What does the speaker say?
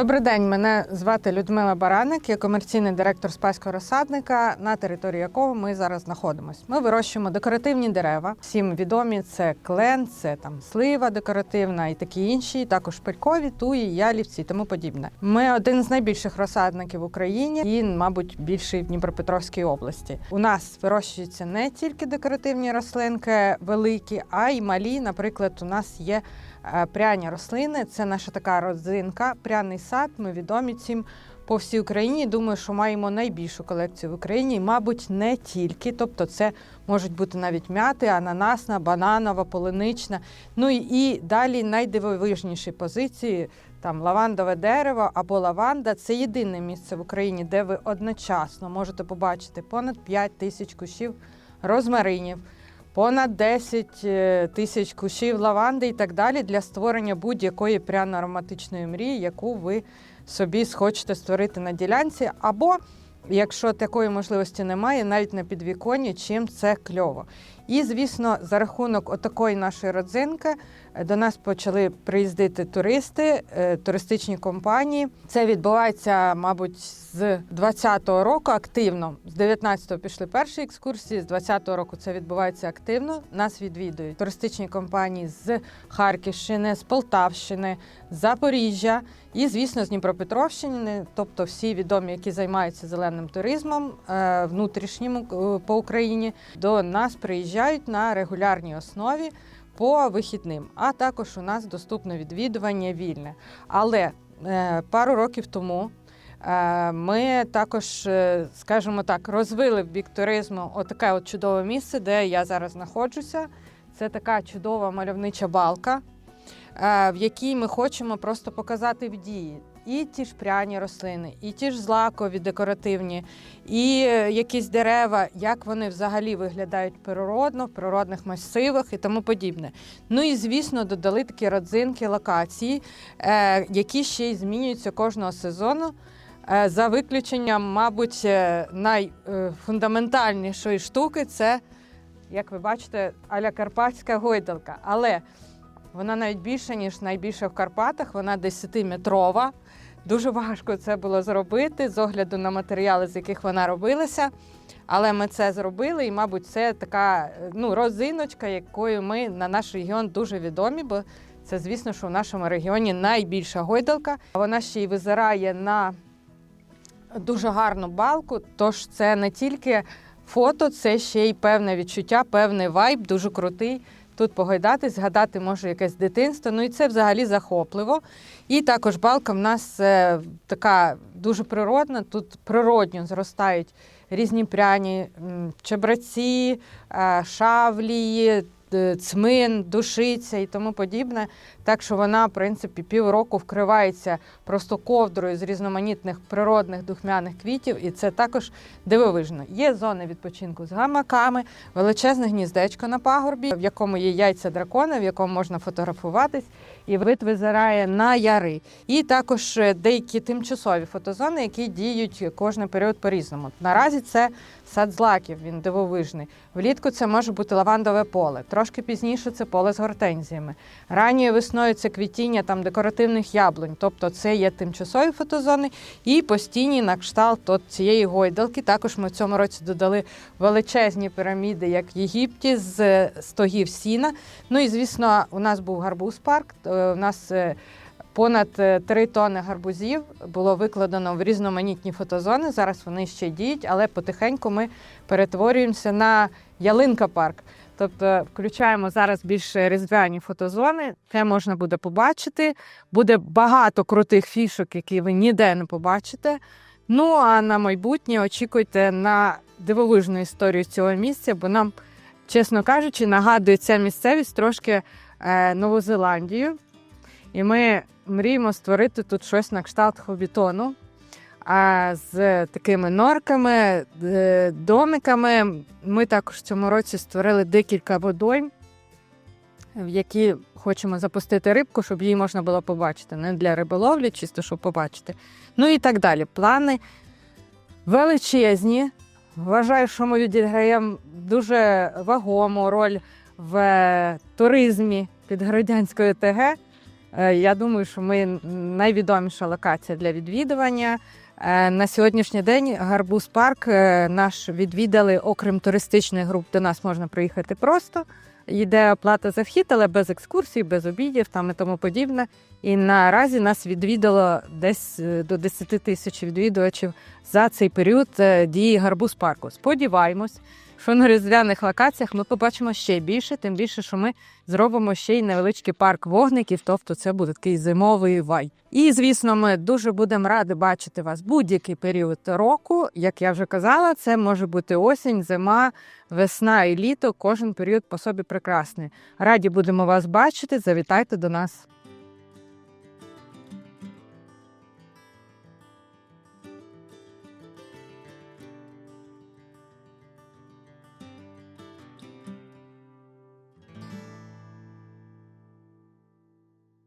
Добрий день, мене звати Людмила Бараник, я комерційний директор спаського розсадника, на території якого ми зараз знаходимося. Ми вирощуємо декоративні дерева. Всім відомі це клен, це там слива декоративна і такі інші, також пелькові, туї, ялівці і тому подібне. Ми один з найбільших розсадників в Україні і, мабуть, більший в Дніпропетровській області. У нас вирощуються не тільки декоративні рослинки великі, а й малі. Наприклад, у нас є пряні рослини. Це наша така родзинка, пряний сад. Ми відомі цим по всій Україні. Думаю, що маємо найбільшу колекцію в Україні, і, мабуть, не тільки. Тобто, це можуть бути навіть м'яти, ананасна, бананова, полунична. Ну і далі найдивовижніші позиції. Там лавандове дерево або лаванда це єдине місце в Україні, де ви одночасно можете побачити понад 5 тисяч кущів розмаринів, понад 10 е, тисяч кущів лаванди і так далі для створення будь-якої пряно-ароматичної мрії, яку ви собі схочете створити на ділянці, або якщо такої можливості немає, навіть на підвіконні, чим це кльово. І, звісно, за рахунок отакої нашої родзинки е, до нас почали приїздити туристи, е, туристичні компанії. Це відбувається, мабуть, з 20-го року активно. З 19-го пішли перші екскурсії, з 20-го року це відбувається активно. Нас відвідують туристичні компанії з Харківщини, з Полтавщини, з Запоріжжя і, звісно, з Дніпропетровщини, тобто всі відомі, які займаються зеленим туризмом е, внутрішнім по Україні, до нас приїжджають на регулярній основі по вихідним. А також у нас доступне відвідування вільне. Але е, пару років тому. е, Ми також, е, скажімо так, розвили в бік туризму отаке от чудове місце, де я зараз знаходжуся. Це така чудова мальовнича балка, в якій ми хочемо просто показати в дії і ті ж пряні рослини, і ті ж злакові декоративні, і е, якісь дерева, як вони взагалі виглядають природно, в природних масивах і тому подібне. Ну і звісно, додали такі родзинки локації, е, які ще й змінюються кожного сезону. Е, За виключенням, мабуть, найфундаментальнішої штуки це, як ви бачите, аля Карпатська гойдалка. Але вона навіть більша, ніж найбільша в Карпатах, вона 10-метрова. Дуже важко це було зробити з огляду на матеріали, з яких вона робилася. Але ми це зробили, і, мабуть, це така ну, розиночка, якою ми на наш регіон дуже відомі, бо це, звісно, що в нашому регіоні найбільша гойдалка. Вона ще й визирає на дуже гарну балку. Тож це не тільки фото, це ще й певне відчуття, певний вайб, дуже крутий. Тут погойдатись, згадати може якесь дитинство. Ну і це взагалі захопливо. І також балка в нас е, така дуже природна. Тут природньо зростають різні пряні чебраці, е, шавлії, е, цмин, душиця і тому подібне. Так що вона, в принципі, півроку вкривається просто ковдрою з різноманітних природних духмяних квітів, і це також дивовижно. Є зони відпочинку з гамаками, величезне гніздечко на пагорбі, в якому є яйця дракона, в якому можна фотографуватись, і вид визирає на яри. І також е, деякі тимчасові фотозони, які діють кожний період по-різному. Наразі це сад злаків, він дивовижний. Влітку це може бути лавандове поле. Трошки пізніше це поле з гортензіями. Ранньою весною це квітіння там декоративних яблунь, тобто це є тимчасові фотозони і постійні на кшталт от цієї гойдалки. Також ми в цьому році додали величезні піраміди, як в Єгипті, з е, стогів сіна. Ну і звісно, у нас був гарбуз парк. У нас е, понад 3 тонни гарбузів було викладено в різноманітні фотозони. Зараз вони ще діють, але потихеньку ми перетворюємося на ялинка парк. Тобто включаємо зараз більш різдвяні фотозони. Це можна буде побачити. Буде багато крутих фішок, які ви ніде не побачите. Ну а на майбутнє очікуйте на дивовижну історію цього місця, бо нам, чесно кажучи, нагадує ця місцевість трошки е, Нову Зеландію. І ми мріємо створити тут щось на кшталт хобітону. А з такими норками, е, домиками. Ми також в цьому році створили декілька водойм, в які хочемо запустити рибку, щоб її можна було побачити. Не для риболовлі, чисто щоб побачити. Ну і так далі. Плани величезні. Вважаю, що ми відіграємо дуже вагому роль в туризмі Підгородянської ТГ. Е, Я думаю, що ми найвідоміша локація для відвідування. Е, На сьогоднішній день Гарбуз парк е, наш відвідали, окрім туристичних груп, до нас можна приїхати просто. Йде оплата за вхід, але без екскурсій, без обідів там і тому подібне. І наразі нас відвідало десь до 10 тисяч відвідувачів за цей період дії Гарбуз парку. Сподіваємось, що на різдвяних локаціях ми побачимо ще більше, тим більше, що ми зробимо ще й невеличкий парк вогників, тобто це буде такий зимовий вай. І звісно, ми дуже будемо раді бачити вас будь-який період року. Як я вже казала, це може бути осінь, зима, весна і літо. Кожен період по собі прекрасний. Раді будемо вас бачити. Завітайте до нас.